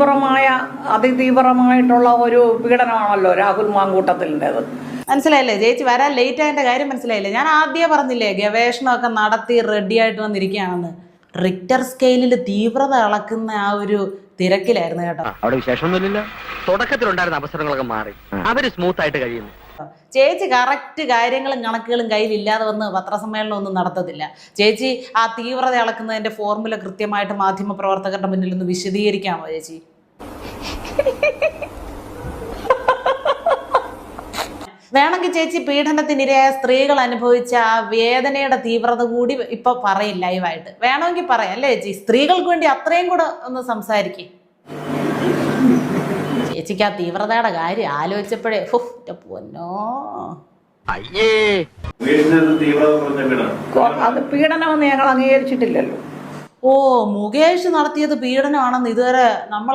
തീവ്രമായ അതിതീവ്രമായിട്ടുള്ള ഒരു പീഡനമാണല്ലോ രാഹുൽ മാങ്കൂട്ടത്തിന്റെത് മനസ്സിലായില്ലേ? ചേച്ചി വരാൻ ലേറ്റ് ആയതിന്റെ കാര്യം മനസ്സിലായില്ലേ? ഞാൻ ആദ്യമേ പറഞ്ഞില്ലേ ഗവേഷണമൊക്കെ നടത്തി റെഡി ആയിട്ട് വന്നിരിക്കുകയാണെന്ന്. റിക്ടർ സ്കെയിലിൽ തീവ്രത അളക്കുന്ന ആ ഒരു തിരക്കിലായിരുന്നു കേട്ടോ. അവിടെ വിശേഷമൊന്നുമില്ലല്ലോ. തുടക്കത്തിലുണ്ടായിരുന്ന അവസരങ്ങളൊക്കെ മാറി. അവർ സ്മൂത്ത് ആയിട്ട് കഴിയുന്നു. ചേച്ചി കറക്റ്റ് കാര്യങ്ങളും കണക്കുകളും കയ്യിലില്ലാതെ വന്ന് പത്രസമ്മേളനം ഒന്നും നടത്തത്തില്ല. ചേച്ചി ആ തീവ്രത അളക്കുന്നതിന്റെ ഫോർമുല കൃത്യമായിട്ട് മാധ്യമ പ്രവർത്തകരുടെ മുന്നിൽ ഒന്ന് വിശദീകരിക്കാമോ ചേച്ചി? വേണമെങ്കിൽ ചേച്ചി പീഡനത്തിനിരയായ സ്ത്രീകൾ അനുഭവിച്ച ആ വേദനയുടെ തീവ്രത കൂടി ഇപ്പൊ പറയും ലൈവായിട്ട് വേണമെങ്കിൽ പറയാം അല്ലേ ചേച്ചി? സ്ത്രീകൾക്ക് വേണ്ടി അത്രയും കൂടെ ഒന്ന് സംസാരിക്കും. ചേച്ചിക്ക് ആ തീവ്രതയുടെ കാര്യം ആലോചിച്ചപ്പോഴേ പൊന്നോ. അയ്യേ. അത് പീഡനമെന്ന് ഞങ്ങൾ അംഗീകരിച്ചിട്ടില്ലല്ലോ. ഓ മുകേഷ് നടത്തിയത് പീഡനമാണെന്ന് ഇതുവരെ നമ്മൾ